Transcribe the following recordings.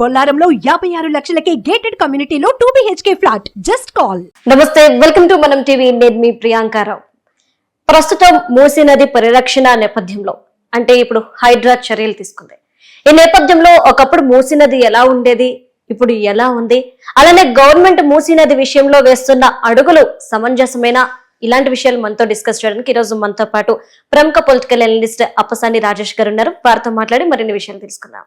బొల్లారంలో యాభై ఆరు లక్షలకే గేటెడ్ కమ్యూనిటీలో two BHK flat just call నమస్తే వెల్కమ్ టు మనం టీవీ. నేను మీ ప్రియాంకారావు ప్రస్తుతం మూసీ నది పరిరక్షణ నేపథ్యంలో అంటే ఇప్పుడు హైడ్రా చర్యలు తీసుకుంది. ఈ నేపథ్యంలో ఒకప్పుడు మూసీ నది ఎలా ఉండేది ఇప్పుడు ఎలా ఉంది? అలానే గవర్నమెంట్ మూసీ నది విషయంలో వేస్తున్న అడుగులు సమంజసమైన? ఇలాంటి విషయాలు మనతో డిస్కస్ చేయడానికి ఈ రోజు మనతో పాటు ప్రముఖ పొలిటికల్ అనలిస్ట్ అప్పసాని రాజేష్ గారు ఉన్నారు. వారితో మాట్లాడి మరిన్ని విషయాలు తెలుసుకుందాం.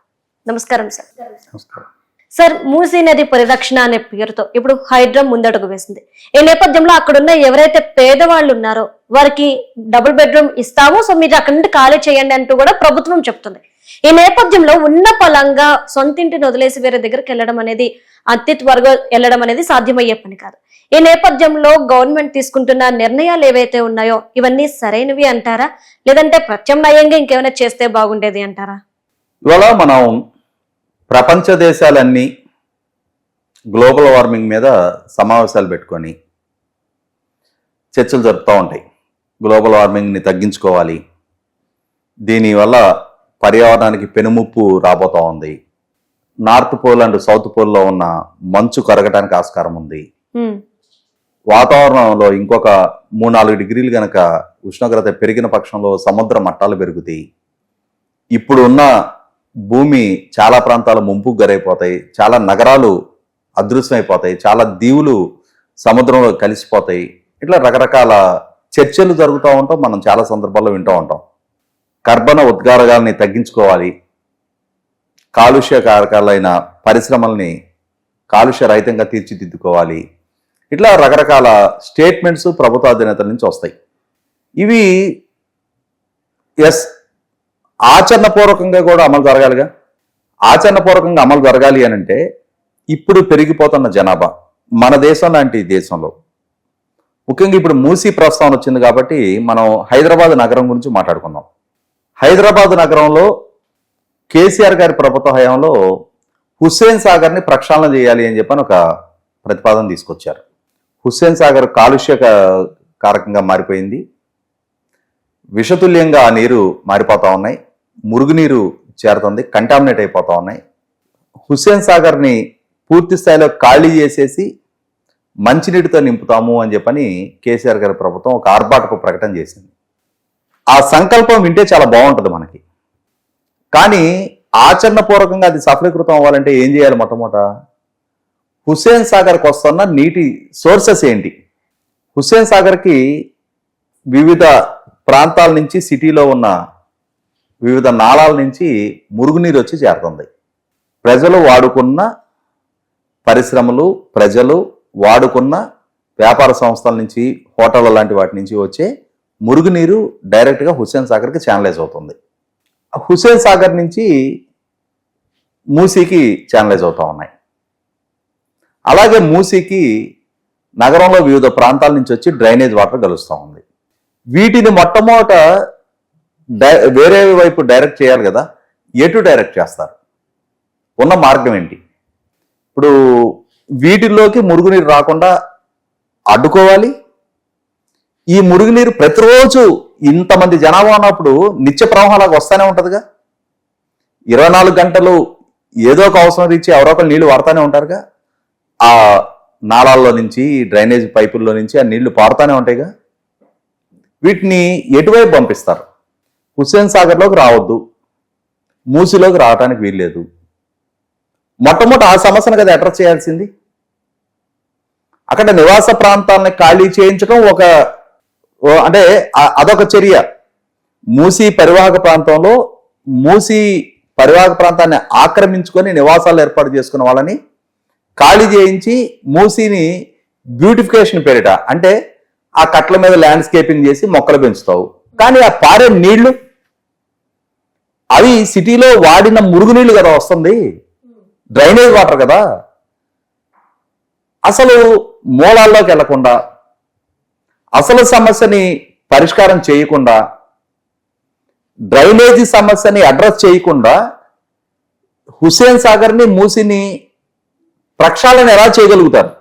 నమస్కారం సార్. నమస్కారం. సార్ మూసీ నది పరిరక్షణ అనే పేరుతో ఇప్పుడు హైడ్రా ముందడుగు వేసింది. ఈ నేపథ్యంలో అక్కడున్న ఎవరైతే పేదవాళ్ళు ఉన్నారో వారికి డబుల్ బెడ్రూమ్ ఇస్తాము సో మీరు అక్కడి నుండి ఖాళీ చేయండి అంటూ కూడా ప్రభుత్వం చెప్తుంది. ఈ నేపథ్యంలో ఉన్న పలంగా సొంతింటిని వదిలేసి వేరే దగ్గరికి వెళ్ళడం అనేది అతి త్వరగా వెళ్ళడం అనేది సాధ్యమయ్యే పని కాదు. ఈ నేపథ్యంలో గవర్నమెంట్ తీసుకుంటున్న నిర్ణయాలు ఏవైతే ఉన్నాయో ఇవన్నీ సరైనవి అంటారా? లేదంటే ప్రత్యామ్నాయంగా ఇంకేమైనా చేస్తే బాగుండేది అంటారా? ఇవాళ మనం ప్రపంచ దేశాలన్నీ గ్లోబల్ వార్మింగ్ మీద సమావేశాలు పెట్టుకొని చర్చలు జరుపుతూ ఉంటాయి. గ్లోబల్ వార్మింగ్ని తగ్గించుకోవాలి. దీనివల్ల పర్యావరణానికి పెనుముప్పు రాబోతూ ఉంది. నార్త్ పోల్ అండ్ సౌత్ పోల్లో ఉన్న మంచు కరగటానికి ఆస్కారం ఉంది. వాతావరణంలో ఇంకొక మూడు నాలుగు డిగ్రీలు గనక ఉష్ణోగ్రత పెరిగిన పక్షంలో సముద్ర మట్టాలు పెరుగుతాయి. ఇప్పుడు ఉన్న భూమి చాలా ప్రాంతాలు ముంపు గరైపోతాయి చాలా నగరాలు అదృశ్యమైపోతాయి చాలా దీవులు సముద్రంలో కలిసిపోతాయి. ఇట్లా రకరకాల చర్చలు జరుగుతూ ఉంటాం మనం చాలా సందర్భాల్లో వింటూ ఉంటాం. కర్బన ఉద్గారకాలని తగ్గించుకోవాలి. కాలుష్య కారకాలైన పరిశ్రమల్ని కాలుష్య రహితంగా తీర్చిదిద్దుకోవాలి. ఇట్లా రకరకాల స్టేట్మెంట్స్ ప్రభుత్వ అధినేతల నుంచి వస్తాయి. ఇవి ఎస్ ఆచరణపూర్వకంగా కూడా అమలు జరగాలిగా? ఆచరణపూర్వకంగా అమలు జరగాలి అని అంటే ఇప్పుడు పెరిగిపోతున్న జనాభా మన దేశం లాంటి దేశంలో. ముఖ్యంగా ఇప్పుడు మూసీ ప్రస్తావన వచ్చింది కాబట్టి మనం హైదరాబాద్ నగరం గురించి మాట్లాడుకుందాం. హైదరాబాద్ నగరంలో కేసీఆర్ గారి ప్రభుత్వ హయాంలో హుస్సేన్ సాగర్ని ప్రక్షాళన చేయాలి అని చెప్పని ఒక ప్రతిపాదన తీసుకొచ్చారు. హుస్సేన్ సాగర్ కాలుష్య కారకంగా మారిపోయింది. విషతుల్యంగా ఆ నీరు మారిపోతా ఉన్నాయి మురుగునీరు చేరుతుంది కంటామినేట్ అయిపోతూ ఉన్నాయి. హుస్సేన్ సాగర్ని పూర్తి స్థాయిలో ఖాళీ చేసేసి మంచినీటితో నింపుతాము అని చెప్పని కేసీఆర్ గారి ప్రభుత్వం ఒక ఆర్భాటపు ప్రకటన చేసింది. ఆ సంకల్పం వింటే చాలా బాగుంటుంది మనకి. కానీ ఆచరణపూర్వకంగా అది సఫలీకృతం అవ్వాలంటే ఏం చేయాలి మొట్టమొదట? హుస్సేన్ సాగర్కి వస్తున్న నీటి సోర్సెస్ ఏంటి? హుస్సేన్ సాగర్కి వివిధ ప్రాంతాల నుంచి సిటీలో ఉన్న వివిధ నాళాల నుంచి మురుగునీరు వచ్చి చేరుతుంది. ప్రజలు వాడుకున్న పరిశ్రమలు ప్రజలు వాడుకున్న వ్యాపార సంస్థల నుంచి హోటళ్ళ లాంటి వాటి నుంచి వచ్చే మురుగునీరు డైరెక్ట్గా హుస్సేన్ సాగర్కి ఛానలైజ్ అవుతుంది. హుస్సేన్ సాగర్ నుంచి మూసీకి ఛానలైజ్ అవుతూ ఉన్నాయి. అలాగే మూసీకి నగరంలో వివిధ ప్రాంతాల నుంచి వచ్చి డ్రైనేజ్ వాటర్ కలుస్తూ ఉంది వీటిని మొట్టమొదట డై వేరే వైపు డైరెక్ట్ చేయాలి కదా ఎటు డైరెక్ట్ చేస్తారు? ఉన్న మార్గం ఏంటి? ఇప్పుడు వీటిల్లోకి మురుగునీరు రాకుండా అడ్డుకోవాలి. ఈ మురుగునీరు ప్రతిరోజు ఇంతమంది జనాభా ఉన్నప్పుడు నిత్య ప్రవాహాలకు వస్తూనే ఉంటుందిగా. ఇరవై నాలుగు గంటలు ఏదో ఒక అవసరం ఇచ్చి ఎవరో ఒకరు నీళ్ళు వాడుతూనే ఉంటారుగా. ఆ నాళాల్లో నుంచి డ్రైనేజ్ పైపుల్లో నుంచి ఆ నీళ్ళు పారుతూనే ఉంటాయిగా. వీటిని ఎటువైపు పంపిస్తారు? హుస్సేన్ సాగర్లోకి రావద్దు. మూసిలోకి రావడానికి వీల్లేదు. మొట్టమొదటి ఆ సమస్యను కదా అడ్రస్ చేయాల్సింది. అక్కడ నివాస ప్రాంతాన్ని ఖాళీ చేయించడం ఒక అంటే అదొక చర్య. మూసీ పరివాహక ప్రాంతంలో మూసీ పరివాహక ప్రాంతాన్ని ఆక్రమించుకొని నివాసాలు ఏర్పాటు చేసుకున్న వాళ్ళని ఖాళీ చేయించి మూసీని బ్యూటిఫికేషన్ పేరిట అంటే ఆ కట్ల మీద ల్యాండ్స్కేపింగ్ చేసి మొక్కలు పెంచుతావు. కానీ ఆ పారే నీళ్ళు? అవి సిటీలో వాడిన మురుగునీళ్ళు కదా వస్తుంది. డ్రైనేజ్ వాటర్ కదా. అసలు మూలాల్లోకి వెళ్ళకుండా అసలు సమస్యని పరిష్కారం చేయకుండా డ్రైనేజీ సమస్యని అడ్రస్ చేయకుండా హుస్సేన్ సాగర్ని మూసిని ప్రక్షాళన ఎలా చేయగలుగుతారు?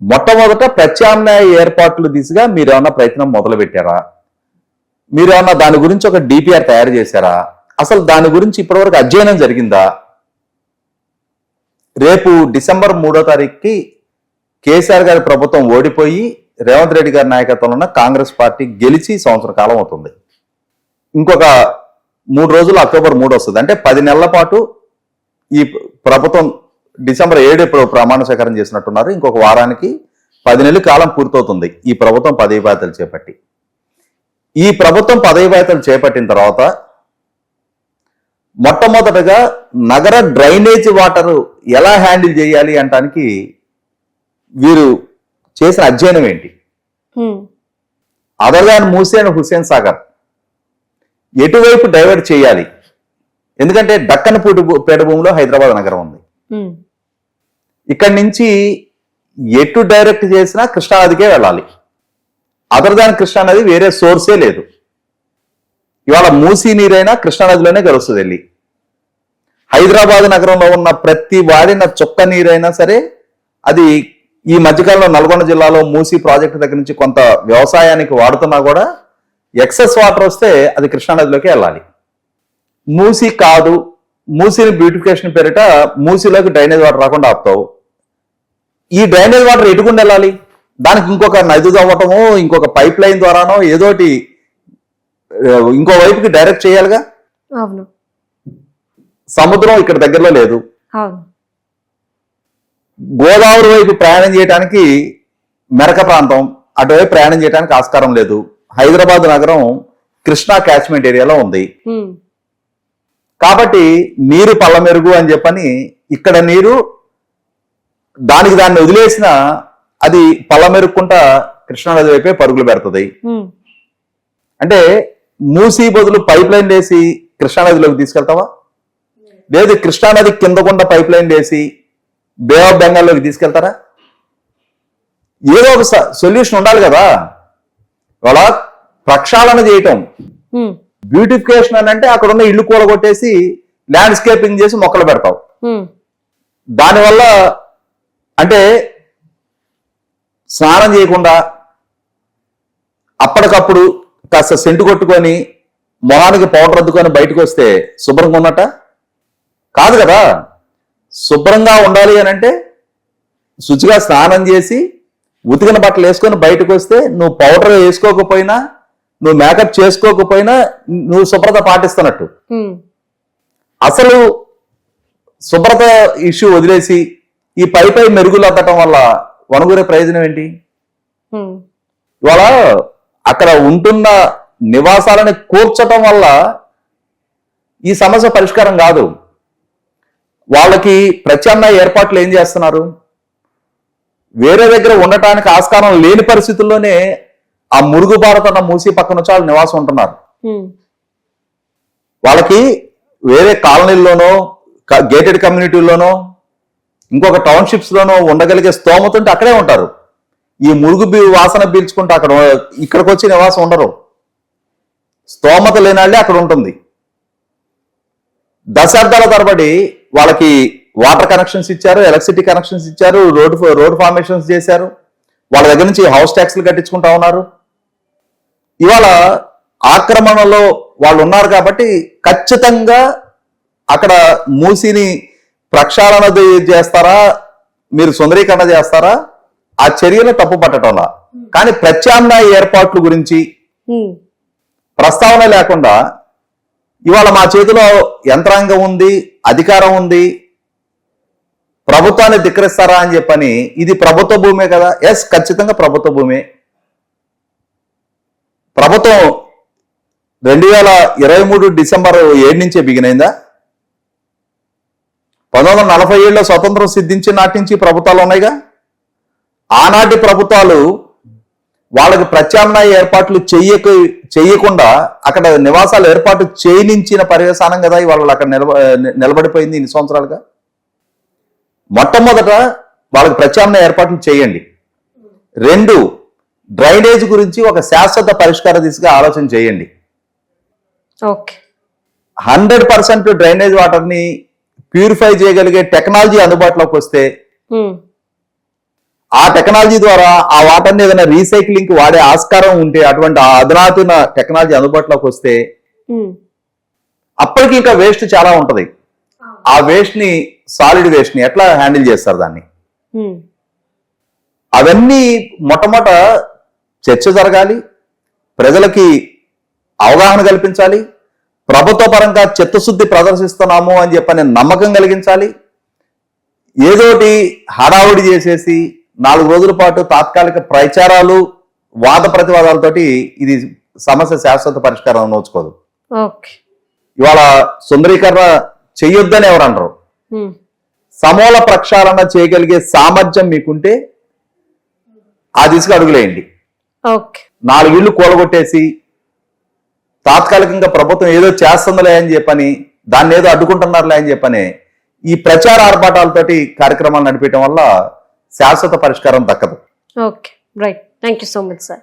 మొట్టమొదట ప్రత్యామ్నాయ ఏర్పాట్లు దిశగా మీరు ఏమన్నా ప్రయత్నం మొదలు పెట్టారా మీరు ఏమన్నా దాని గురించి ఒక డిపిఆర్ తయారు చేశారా? అసలు దాని గురించి ఇప్పటివరకు అధ్యయనం జరిగిందా? రేపు డిసెంబర్ మూడో తారీఖుకి కేసీఆర్ గారి ప్రభుత్వం ఓడిపోయి రేవంత్ రెడ్డి గారి నాయకత్వంలో ఉన్న కాంగ్రెస్ పార్టీ గెలిచి సంవత్సర కాలం అవుతుంది. ఇంకొక మూడు రోజులు అక్టోబర్ మూడు వస్తుంది. అంటే పది నెలల పాటు ఈ ప్రభుత్వం డిసెంబర్ ఏడు ఇప్పుడు ప్రమాణ స్వీకారం చేసినట్టున్నారు. ఇంకొక వారానికి పది నెలల కాలం పూర్తవుతుంది. ఈ ప్రభుత్వం పదవి బాధ్యతలు చేపట్టి. ఈ ప్రభుత్వం పదవి బాధ్యతలు చేపట్టిన తర్వాత మొట్టమొదటగా నగర డ్రైనేజ్ వాటర్ ఎలా హ్యాండిల్ చేయాలి అంటానికి వీరు చేసిన అధ్యయనం ఏంటి? Other than Musi and Hussain Sagar ఎటువైపు డైవర్ట్ చేయాలి? ఎందుకంటే దక్కన్ పూటి పేట భూమిలో హైదరాబాద్ నగరం ఉంది. ఇక్కడి నుంచి ఎటు డైరెక్ట్ చేసినా కృష్ణానదికే వెళ్ళాలి. అదర్ దాన్ కృష్ణానది వేరే సోర్సే లేదు. ఇవాళ మూసీ నీరైనా కృష్ణానదిలోనే కలుస్తుంది వెళ్ళి. హైదరాబాద్ నగరంలో ఉన్న ప్రతి వాడిన చొక్క నీరైనా సరే అది ఈ మధ్యకాలంలో నల్గొండ జిల్లాలో మూసీ ప్రాజెక్టు దగ్గర నుంచి కొంత వ్యవసాయానికి వాడుతున్నా కూడా ఎక్సెస్ వాటర్ వస్తే అది కృష్ణానదిలోకి వెళ్ళాలి. మూసీ కాదు మూసీని బ్యూటిఫికేషన్ పేరిట మూసీలోకి డ్రైనేజ్ వాటర్ రాకుండా ఆపుతావు. ఈ డ్రైనేజ్ వాటర్ ఎటుకుండా వెళ్ళాలి? దానికి ఇంకొక నది తవ్వటమో ఇంకొక పైప్ లైన్ ద్వారానో ఏదోటి ఇంకో వైపుకి డైరెక్ట్ చేయాలిగా? అవును. సముద్రం ఇక్కడ దగ్గరలో లేదు. గోదావరి వైపు ప్రయాణం చేయడానికి మెరక ప్రాంతం అటువైపు ప్రయాణం చేయడానికి ఆస్కారం లేదు. హైదరాబాద్ నగరం కృష్ణా క్యాచ్మెంట్ ఏరియాలో ఉంది. కాబట్టి నీరు పల్లమెరుగు అని చెప్పని ఇక్కడ నీరు దానికి దాన్ని వదిలేసిన అది పల్లమెరుక్కుంటా కృష్ణానది వైపే పరుగులు పెడుతుంది. అంటే మూసీ బదులు పైప్ లైన్ వేసి కృష్ణానదిలోకి తీసుకెళ్తావా? లేదు కృష్ణానది కింద గుండా పైప్ లైన్ వేసి బే ఆఫ్ బెంగాల్లోకి తీసుకెళ్తారా? ఏదో ఒక సొల్యూషన్ ఉండాలి కదా. ఇవాళ ప్రక్షాళన చేయటం. బ్యూటిఫికేషన్ అని అంటే అక్కడ ఉన్న ఇల్లు కూలగొట్టేసి ల్యాండ్స్కేపింగ్ చేసి మొక్కలు పెడతావు. దానివల్ల అంటే స్నానం చేయకుండా అప్పటికప్పుడు కాస్త సెంటు కొట్టుకొని మొహానికి పౌడర్ అద్దుకొని బయటకు వస్తే శుభ్రంగా ఉన్నట్ట? కాదు కదా. శుభ్రంగా ఉండాలి అని అంటే శుచిగా స్నానం చేసి ఉతికిన బట్టలు వేసుకొని బయటకు వస్తే నువ్వు పౌడర్ వేసుకోకపోయినా నువ్వు మేకప్ చేసుకోకపోయినా నువ్వు శుభ్రత పాటిస్తున్నట్టు. అసలు శుభ్రత ఇష్యూ వదిలేసి ఈ పై పై మెరుగులు అద్దటం వల్ల వనగూరే ప్రయోజనం ఏంటి? ఇవాళ అక్కడ ఉంటున్న నివాసాలని కూర్చటం వల్ల ఈ సమస్య పరిష్కారం కాదు. వాళ్ళకి ప్రత్యామ్నాయ ఏర్పాట్లు ఏం చేస్తున్నారు? వేరే దగ్గర ఉండటానికి ఆస్కారం లేని పరిస్థితుల్లోనే ఆ మురుగు బారతన్న మూసి పక్కన వచ్చి వాళ్ళు నివాసం ఉంటున్నారు. వాళ్ళకి వేరే కాలనీల్లోనో గేటెడ్ కమ్యూనిటీలోనో ఇంకొక టౌన్షిప్స్ లోనో ఉండగలిగే స్తోమత ఉంటే అక్కడే ఉంటారు. ఈ మురుగు వాసన పీల్చుకుంటే అక్కడ ఇక్కడికి వచ్చి నివాసం ఉండరు. స్తోమత లేనాళ్ళే అక్కడ ఉంటుంది. దశాబ్దాల తరబడి వాళ్ళకి వాటర్ కనెక్షన్స్ ఇచ్చారు ఎలక్ట్రిసిటీ కనెక్షన్స్ ఇచ్చారు రోడ్ రోడ్ ఫార్మేషన్స్ చేశారు. వాళ్ళ దగ్గర నుంచి హౌస్ ట్యాక్స్లు కట్టించుకుంటా ఉన్నారు. ఇవాళ ఆక్రమణలో వాళ్ళు ఉన్నారు కాబట్టి ఖచ్చితంగా అక్కడ మూసిని ప్రక్షాళన చేస్తారా? మీరు సుందరీకరణ చేస్తారా? ఆ చర్యలు తప్పు పట్టడంలా కానీ ప్రత్యామ్నాయ ఏర్పాట్ల గురించి ప్రస్తావన లేకుండా ఇవాళ మా చేతిలో యంత్రాంగం ఉంది అధికారం ఉంది ప్రభుత్వాన్ని ధిక్కరిస్తారా అని చెప్పని ఇది ప్రభుత్వ భూమే కదా? ఎస్ ఖచ్చితంగా ప్రభుత్వ భూమే. ప్రభుత్వం రెండు వేల ఇరవై మూడు డిసెంబర్ ఏడు నుంచే బిగినైందా? పంతొమ్మిది వందల నలభై ఏళ్ళలో స్వతంత్రం సిద్ధించిన నాటి నుంచి ప్రభుత్వాలు ఉన్నాయిగా? ఆనాటి ప్రభుత్వాలు వాళ్ళకి ప్రత్యామ్నాయ ఏర్పాట్లు చెయ్యక చెయ్యకుండా అక్కడ నివాసాలు ఏర్పాటు చేయనించిన పర్యవసానం కదా ఇవాళ అక్కడ నిలబ నిలబడిపోయింది ఇన్ని సంవత్సరాలుగా? మొట్టమొదట వాళ్ళకి ప్రత్యామ్నాయ ఏర్పాట్లు చేయండి. రెండు డ్రైనేజ్ గురించి ఒక శాశ్వత పరిష్కార దిశగా ఆలోచన చేయండి. ఓకే. హండ్రెడ్ పర్సెంట్ డ్రైనేజ్ వాటర్ని ప్యూరిఫై చేయగలిగే టెక్నాలజీ అందుబాటులోకి వస్తే ఆ టెక్నాలజీ ద్వారా ఆ వాటర్ని ఏదైనా రీసైక్లింగ్ వాడే ఆస్కారం ఉంటే అటువంటి ఆ అధునాతన టెక్నాలజీ అందుబాటులోకి వస్తే అప్పటికి ఇంకా వేస్ట్ చాలా ఉంటది. ఆ వేస్ట్ని సాలిడ్ వేస్ట్ని ఎట్లా హ్యాండిల్ చేస్తారు దాన్ని? అవన్నీ మొట్టమొదట చర్చ జరగాలి ప్రజలకి అవగాహన కల్పించాలి ప్రభుత్వ పరంగా చిత్తశుద్ధి ప్రదర్శిస్తున్నాము అని చెప్పని నమ్మకం కలిగించాలి. ఏదోటి హడావుడి చేసేసి నాలుగు రోజుల పాటు తాత్కాలిక ప్రచారాలు వాద ప్రతివాదాలతోటి ఇది సమస్య శాశ్వత పరిష్కారం నోచుకోదు. ఇవాళ సుందరీకరణ చెయ్యొద్దని ఎవరు అనరు. సమూల ప్రక్షాళన చేయగలిగే సామర్థ్యం మీకుంటే ఆ దిశగా అడుగులేయండి. ఓకే. నాలుగిళ్ళు కూలగొట్టేసి తాత్కాలికంగా ప్రభుత్వం ఏదో చేస్తుందిలే అని చెప్పని దాన్ని ఏదో అడ్డుకుంటున్నారులే అని చెప్పని ఈ ప్రచార ఆర్భాటాలతోటి కార్యక్రమాలు నడిపించడం వల్ల శాశ్వత పరిష్కారం దక్కదు. Okay right thank you so much sir